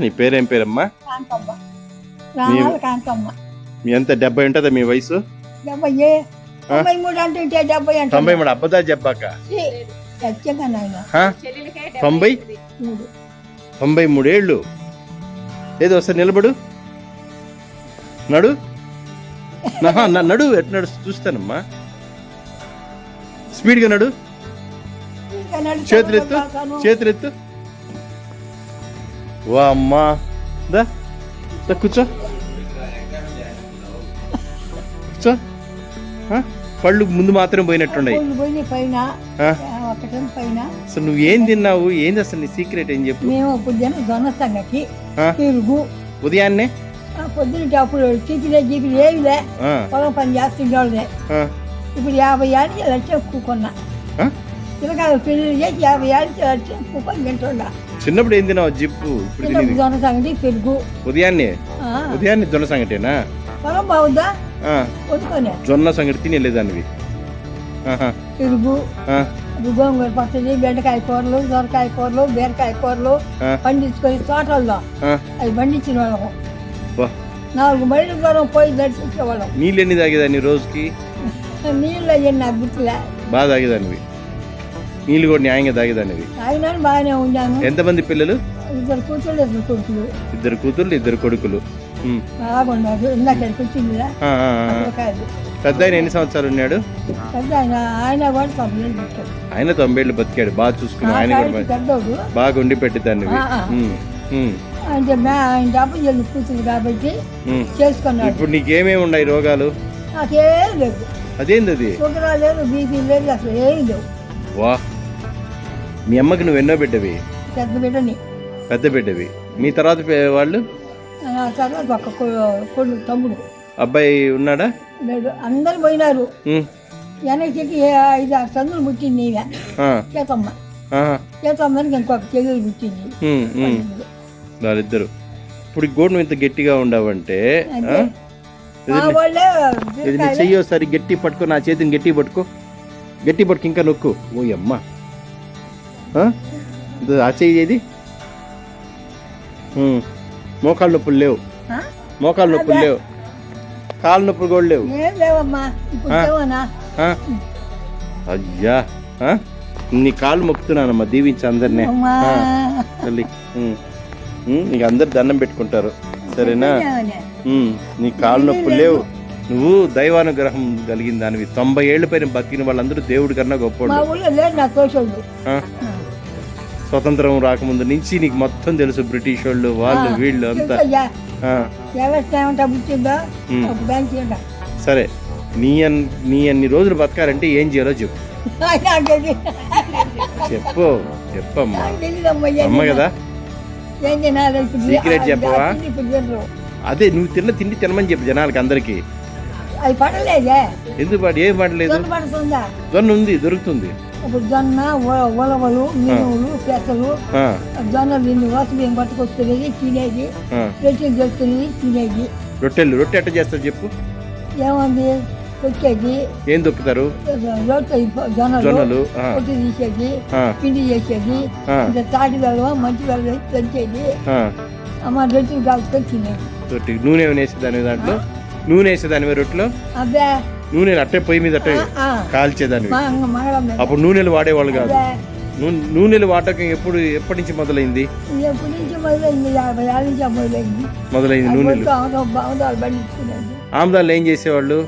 నీ పేరేం పేరమ్మా? కాంతమ్మ. రామాల కాంతమ్మ. మీ ఎంత డెబ్బై ఉంటుందా మీ వయసు? డెబ్బై తొంభై మూడు అంటుంటే డెబ్బై అంటే తొంభై మూడు అబ్బదా నాయన. హా? తొంభై? మూడు. తొంభై మూడేళ్ళు. ఏదో వస్తే నిలబడు. నడు. నహా, న- నడు ఎట్ నడు చూస్తానమ్మా. స్పీడ్గా నడు. ఇంకా నడుస్తాను, వా అమ్మా దా దా కూర్చో కూర్చో? పళ్ళు ముందు మాత్రం పోయినట్టున్నాయి అసలు నువ్వు ఏం తిన్నావు ఏంది అసలు నీ సీక్రెట్ ఏం చెప్పు? మేము పొద్దున్న జొన్న సంగటి ఆ? పెరుగు. ఉదయాన్నే? ఆ పొద్దున్న అప్పుడు చీపిలే గీపిలు ఏమిలే పొలం పని చేస్తుండే ఇప్పుడు యాభై ఏళ్ళకి లక్ష కూకున్నా? పిల్లకాయలు పెళ్ళి చేసి యాభై ఏళ్ళకి లక్ష కూకొని తింటుండా. చిన్నప్పుడు ఏం తిన్నావు జిప్పు? ఇప్పుడు తినేది? జొన్న సంగటి పెరుగు. ఉదయాన్నే? ఉదయాన్నే జొన్న సంగటేనా? పొలం బాగుందా? జొన్న సంగటి తినేలేదానివి పెరుగు. గోంగూర పచ్చడి బెండకాయ కూరలు సొరకాయ కూరలు బీరకాయ కూరలు. పండించుకొని తోటల్లో. అవి పండించిన వాళ్ళం. నాలుగు మైళ్ళు దూరం పోయి దర్శించేవాళ్ళం. నీళ్ళు ఎన్ని తాగేదాన్ని రోజుకి? నీళ్ళు అయ్యి నాకు గుర్తులే. బాగా తాగేదానివి. నీళ్ళు కూడా న్యాయంగా తాగేదానివి. ఆయన బాగానే ఉన్నాను ఎంతమంది పిల్లలు? ఇద్దరు కూతుళ్ళు ఇద్దరు కొడుకులు. ఇద్దరు కూతుర్లు ఇద్దరు కొడుకులు. ఉమ్. ఆ, ఆ, ఆ. పెద్ద ఆయన ఎన్ని సంవత్సరాలు ఉన్నాడు? పెద్ద ఆయన ఆయన కూడా పెట్టాడు ఆయన ఏళ్ళు బతికాడు. బాగా చూసుకున్నాడు. ఆయన కూడా బాగా- పెద్దోడు. బాగా ఉండి పెట్టేదాన్ని ఆ, ఆ. ఆయన డబ్బు చెల్లి కూతురు కాబట్టి చేసుకున్నాడు. ఇప్పుడు నీకేమేమి ఉన్నాయి రోగాలు? నాకేం లేదు అదేంది అది? షుగర్ లేదు బీపీ లేదు అసలు ఏం లేవు. వా. మీ అమ్మకి నువ్వు ఎన్నో బిడ్డవి? పెద్ద బిడ్డని. పెద్ద బిడ్డవి. మీ తర్వాత వాళ్ళు? తర్వాత ఒక కొడుకు తమ్ముడు. అబ్బాయి ఉన్నాడా? లేడు. అందరు పోయినారు. చెక్కి ఐదు ఆరు సందులు పుట్టింది ఆ, చేతమ్మ. చేతమ్మకి ఇంకొక చెల్లెలు పుట్టింది. వాళ్ళిద్దరు. ఇప్పుడు గోడు ఇంత గట్టిగా ఉండవంటే చెయ్యి ఒకసారి గట్టి పట్టుకో నా చేతిని గట్టి పట్టుకో. గట్టి పట్టుకు ఇంకా నొక్కు. ఓ అమ్మ ఆ? ఇదో ఆ చెయ్యి ఏది ఉమ్. మోకాళ్ళ నొప్పులు లేవు? మోకాళ్ళ నొప్పులు లేవు. కాళ్ళ నొప్పులు కూడా లేవు? అయ్యా? నీ కాళ్ళు మొక్కుతున్నానమ్మా దీవించి అందరినీ. తల్లి. నీకు అందరు దండం పెట్టుకుంటారు. సరేనా? నీ కాళ్ళు నొప్పులు లేవు. నువ్వు దైవానుగ్రహం కలిగిన దానివి. తొంభై ఏళ్ళ పైన బతికిన వాళ్ళందరూ దేవుడి కన్నా మా స్వతంత్రం రాకముందు నుంచి నీకు మొత్తం తెలుసు బ్రిటిష్ వాళ్ళు వాళ్ళు వీళ్ళు అంతా. సరే నీ అన్ నీ అన్ని రోజులు బతకాలంటే ఏం చేయాలో చెప్పు. చెప్పు చెప్పమ్మా. అమ్మ కదా. ఆ- చెప్పవా? అదే నువ్వు తిన్న తిండి తినమని చెప్పు జనాలకి అందరికి. ఎందుకు పాటు ఏం పడలేదు? జొన్న ఉంది దొరుకుతుంది. ఇప్పుడు జొన్న ఉలవలు మినువులు పెసలు జొన్న దీన్ని వసతి బియ్యం పట్టుకొస్తున్నది తినేది. రొట్టెలు చేస్తున్నది తినేది. రొట్టెలు రొట్టె ఎట్ట చేస్తారు చెప్పు? ఏముంది? వచ్చేది ఏం రొట్టె జొన్నలు పొట్టు తీసేది పిండి చేసేది. ఇంకా తాటి వెలవ మంచి వెలవ తెచ్చేది. అమ్మ రొట్టెలు కాల్చుకొని తినేది రొట్టె నూనె వేసేదాని దాంట్లో? నూనె వేసేదాని రొట్టెలో? అబ్బే నూనె అట్టే పొయ్యి మీద అట్టే మీద. అప్పుడు నూనెలు వాడేవాళ్ళు కాదు. నూనెలు వాడకం ఎప్పుడు ఎప్పటి నుంచి మొదలైంది? మొదలైంది? నూనెలు. ఆముదాలు ఏం చేసేవాళ్ళు?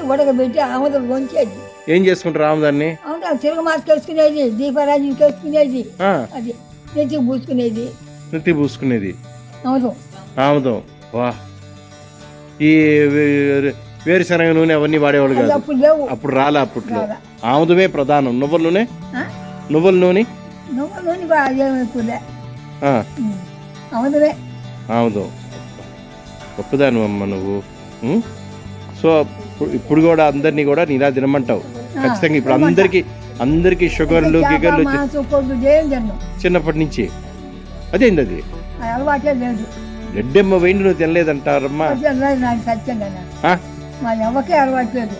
ఉడకబెట్టి ఆముదం వంచేది. ఏం చేసుకుంటారు ఆముదాన్ని? ఆముదం తిరగమాత కేసుకునేది దీపరాజు కేసుకునేది ఆ, అది నెత్తికి పూసుకునేది. నెత్తి పూసుకునేది. ఆముదం. ఆముదం. వా ఈ వేరుశనగ నూనె అవన్నీ వాడేవాళ్ళు కాదు. అప్పుడు రాలే అప్పట్లో. ఆముదమే ప్రధానం. నువ్వుల నూనె? నువ్వుల నూనె? ఆముదం. గొప్పదాను అమ్మ నువ్వు? సో ఇప్పుడు- కూడా అందరినీ కూడా నీలా తినమంటావు. ఖచ్చితంగా ఇప్పుడు అందరికి అందరికి షుగర్లు గిగర్లు చిన్నప్పటి నుంచి. అదేంది అది? అలవాటే లేదు. రెడ్డెమ్మ వెండి నువ్వు తినలేదంటారమ్మా. సత్యంగా? మా అమ్మకే అలవాటు లేదు?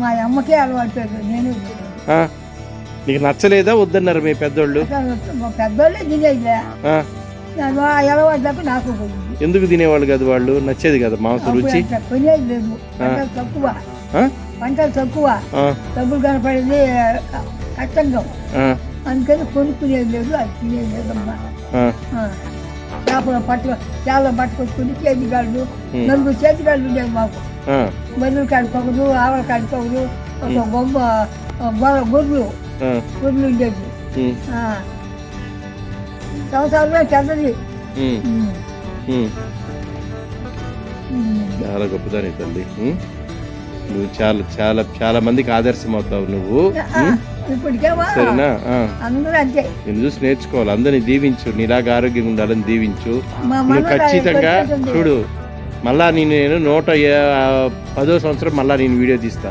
మా అమ్మకే అలవాటు లేదు. నేను? నీకు నచ్చలేదా వద్దన్నారు మీ పెద్దోళ్ళు? పెద్దోళ్ళే తినేది ఆ, ఎలవాళ్ళకు నాకు ఎందుకు తినేవాళ్ళు కదా వాళ్ళు? నచ్చేది కదా మాంసం రుచి? కొనేది లేదు. తక్కువ? పంటలు తక్కువ. డబ్బులు కనపడేది కష్టంగా. అందుకని కొనుక్కునేది లేదు అది తినేది లేదమ్మా. చేపలు పట్టు చేపలు పట్టుకొచ్చుకుని చేతిగాళ్ళు. నలుగురు చేతిగాళ్ళు ఉండేవి మాకు. ఆ, బర్రెలు కాడిపోకదు ఆవుల కాడిపోకదు ఒక బొమ్మ గొర్రె గొర్రెలు. గొర్రెలు ఉండేది. సంవత్సరాలు. ఉమ్. చాలా గొప్పదాని తల్లి? నువ్వు చాలా చాలా చాలా మందికి ఆదర్శం అవుతావు నువ్వు సరేనా? నేను చూసి నేర్చుకోవాలి? అందరిని దీవించు. నీలాగా ఆరోగ్యంగా ఉండాలని దీవించు. నువ్వు ఖచ్చితంగా. చూడు మళ్ళా నేను నేను నూట పదో సంవత్సరం మళ్ళా నేను వీడియో తీస్తా.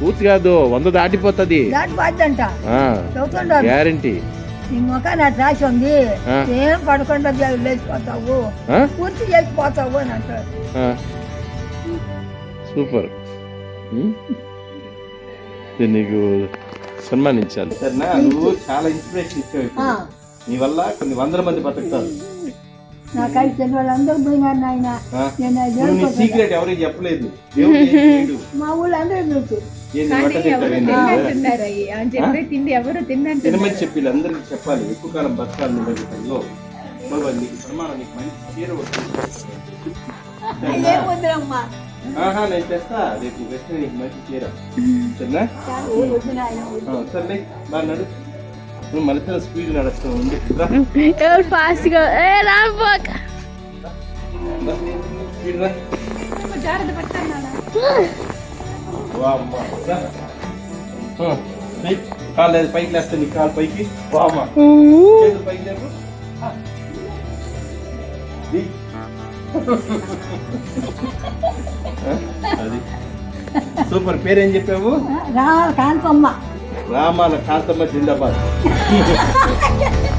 పూర్తి కాదు వంద దాటిపోతుంది. గ్యారంటీ. నీ ముఖాన్ని అట్లా రాసి ఉంది. ఏం పడకుండా లేచిపోతావు. పూర్తి చేసిపోతావు అని అంటారు. సూపర్. నీకు సన్మానించాలి. సరేనా నువ్వు చాలా ఇన్స్పిరేషన్ ఇచ్చావు ఇప్పుడు. నీ వల్ల కొన్ని వందల మంది బతుకుతారు. నా కలిసి చెల్లి వాళ్ళందరూ పోయినారు నాయన? నేను సీక్రెట్ ఎవరికి చెప్పలేదు. మా ఊళ్ళో అందరూ తెలుసు ఏంది వంట తింటావేంది? తిన్నారు అయ్యి. అని చెప్పి తిండి ఎవరు తిన్నంటున్నారు తినమని చెప్పి అందరికి చెప్పాలి. ఎక్కువ కాలం బతకాలి నువ్వు నీకు ప్రమాణం నీకు మంచి చీర వస్తుంది. ఏం వద్దురమ్మా ఆహా నేను తెస్తా రేపు వెస్ట్ నీకు మంచి చీర. సరేనా? సర్లే బాగా నడు. నువ్వు మళ్ళీ స్పీడ్ నడుస్తావు ఉంది రా, ఎవరు ఫాస్ట్గా? ఏ రాబోక రా. స్పీడ్ రా. వామ్మ. కాలు లేదు పైకి లేస్తే నీ కాలు పైకి. వామా చేతులు పైకి లేపు ఆ. ది. ఆ, అది సూపర్. పేరేం చెప్పావు? రా కాంతమ్మ. రామాల కాంతమ్మ జిందాబాద్.